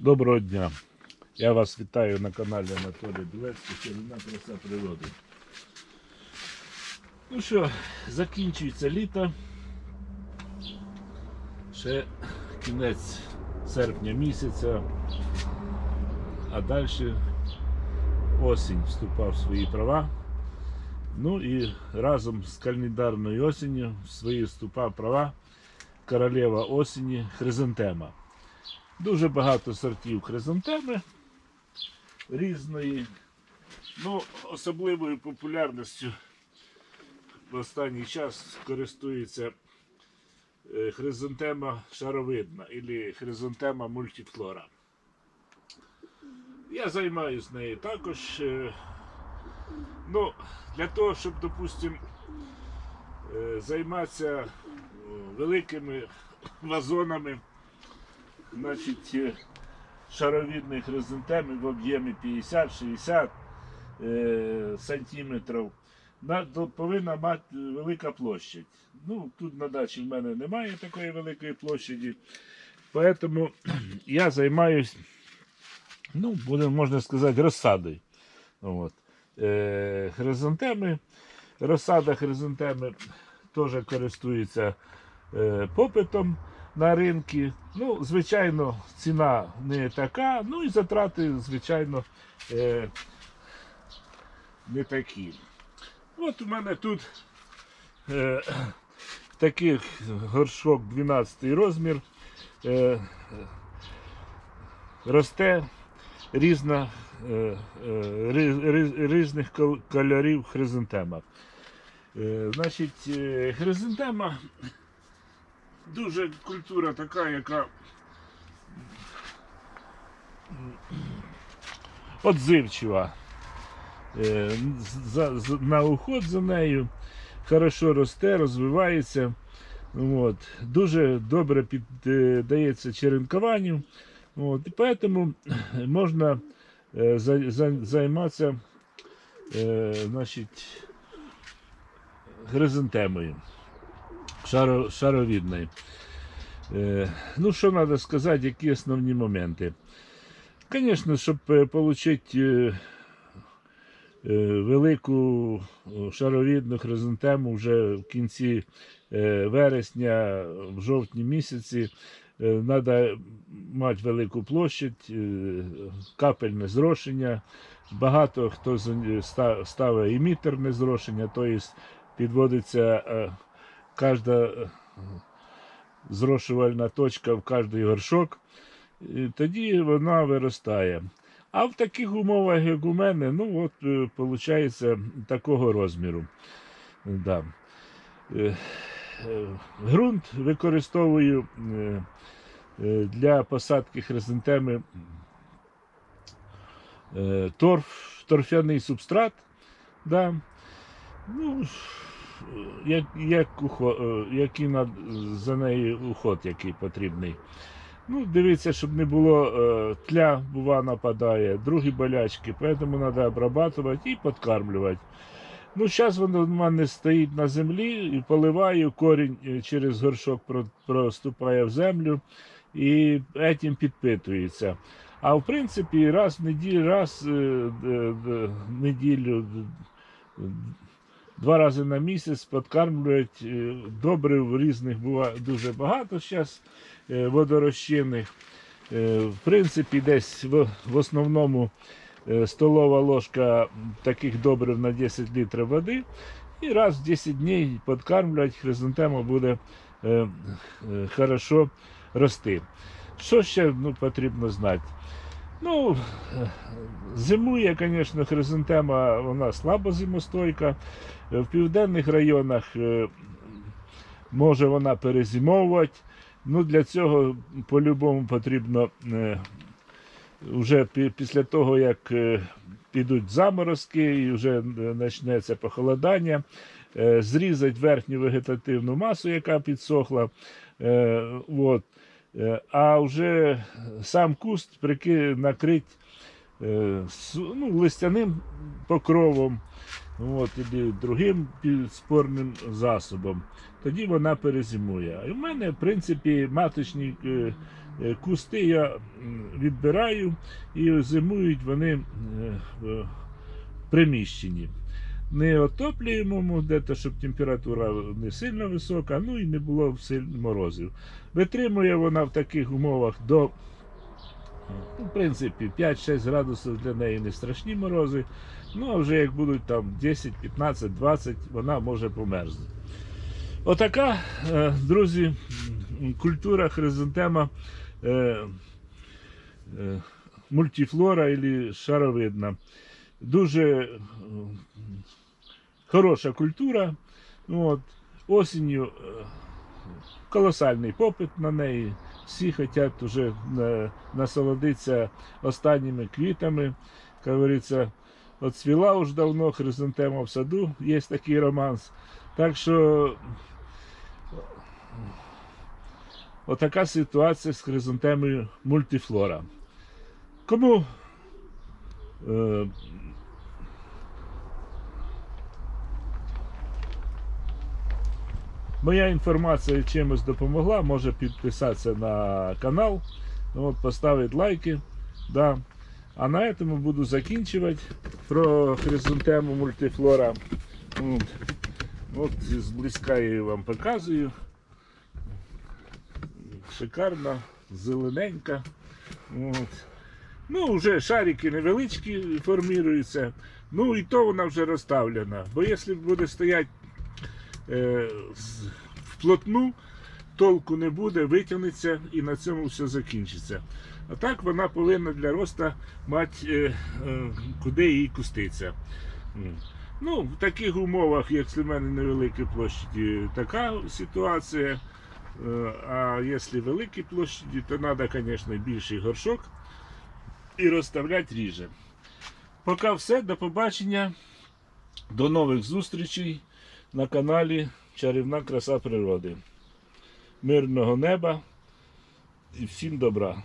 Доброго дня. Я вас вітаю на каналі Анатолій Білецький, Чарівна краса природи. Ну що, закінчується літо. Ще кінець серпня місяця, а далі осінь вступав в свої права. Ну і разом з календарною осінню в свої вступав права королева осені Хризантема. Дуже багато сортів хризантеми різної. Ну, особливою популярністю в останній час користується е, хризантема шаровидна або хризантема мультифлора. Я займаюся нею також. е, Ну, для того, щоб, допустимо, е, займатися великими вазонами, значить, е, шаровидної в об'ємі 50-60 е, сантиметрів, на- повинна мати велика площадь. Ну, тут на дачі в мене немає такої великої площаді, тому я займаюсь, ну, буде, можна сказати, розсадою. От. Е, хризантеми. Розсада хризантеми теж користується е, попитом на ринку. Ну, звичайно, ціна не така, ну і затрати, звичайно, е, не такі. От у мене тут е, такий горшок 12 розмір. Е, росте різна, е, е, різних кольорів хризантема. Е, Значить, е, хризантема дуже культура така, яка отзивчива. Е, за- за- на уход за нею хорошо росте, розвивається. От. Дуже добре піддається черенкуванню. От. І тому можна е, за- за- займатися е, значить, хризантемою шаро, шаровідною. Е, ну, що треба сказати, які основні моменти. Звісно, щоб отримати велику е, шаровідну хризантему вже в кінці е, вересня, в жовтні місяці, треба мати велику площадь, е, капельне зрошення. Багато хто ставить імітерне зрошення, тобто підводиться е, кожна е, зрошувальна точка в кожний горшок, і тоді вона виростає. А в таких умовах, як у мене, ну от виходить такого розміру. Да. Е, е, використовую е, е, для посадки хризантеми е, торф, торфяний субстрат. Да. Ну, як, як ухо- е, який на, за нею уход який потрібний. Ну, дивіться, щоб не було е, тля, бува нападає, другі болячки, тому треба обрабатувати і підкармлювати. Ну, зараз воно в мене стоїть на землі і поливаю, корінь е, через горшок проступає в землю і цим підпитується. А в принципі, раз в неділю, раз е, е, е, в неділю, е, два рази на місяць підкармлюють. е, Добрив різних буває дуже багато зараз водорозчинних. Е, В принципі, десь в, основному е, столова ложка таких добрив на 10 літрів води. І раз в 10 днів підкармлювати, хризантема буде е, е, хорошо рости. Що ще ну, потрібно знати? Ну, зимує, звісно, хризантема, вона слабо зимостойка. Е, В південних районах е, може вона перезимовувати. Ну, для цього по-любому потрібно е, вже після того, як підуть заморозки і вже почнеться похолодання, зрізати верхню вегетативну масу, яка підсохла. От. Е, А вже сам куст накрить е, ну, листяним покровом от, і другим підспорним засобом, тоді вона перезимує. І в мене, в принципі, маточні е, кусти я відбираю і зимують вони в приміщенні. Не отоплюємо де-то, щоб температура не сильно висока, ну і не було сильно морозів. Витримує вона в таких умовах до, ну, в принципі, 5-6 градусів для неї не страшні морози. Ну, а вже як будуть там 10, 15, 20, вона може померзнути. Отака, е, друзі, культура хризантема е, е, мультифлора або шаровидна. Дуже е, хороша культура. От, осінню е, колосальний попит на неї. Всі хочуть вже е, насолодитися останніми квітами. Як говориться, Оцвіла уж давно хризантема в саду, є такий романс. Так що отака ситуація з хризантемою мультифлора. Кому е, моя інформація чимось допомогла, може підписатися на канал, ну, от, поставити лайки. Да. А на этом буду закінчувати про хризантему мультифлора. От, от зблизька я її вам показую. Шикарна, зелененька. От. Ну, вже шарики невеличкі форміруються. Ну і то вона вже розставлена. Бо якщо буде стояти е, вплотну, толку не буде, витягнеться і на цьому все закінчиться. А так вона повинна для росту мати е, е, куди їй куститься. Ну, в таких умовах, як в мене невеликі площаді, така ситуація. Е, А якщо великі площаді, то треба, звісно, більший горшок і розставляти ріже. Поки все, до побачення. До нових зустрічей на каналі Чарівна краса природи. Мирного неба і всім добра.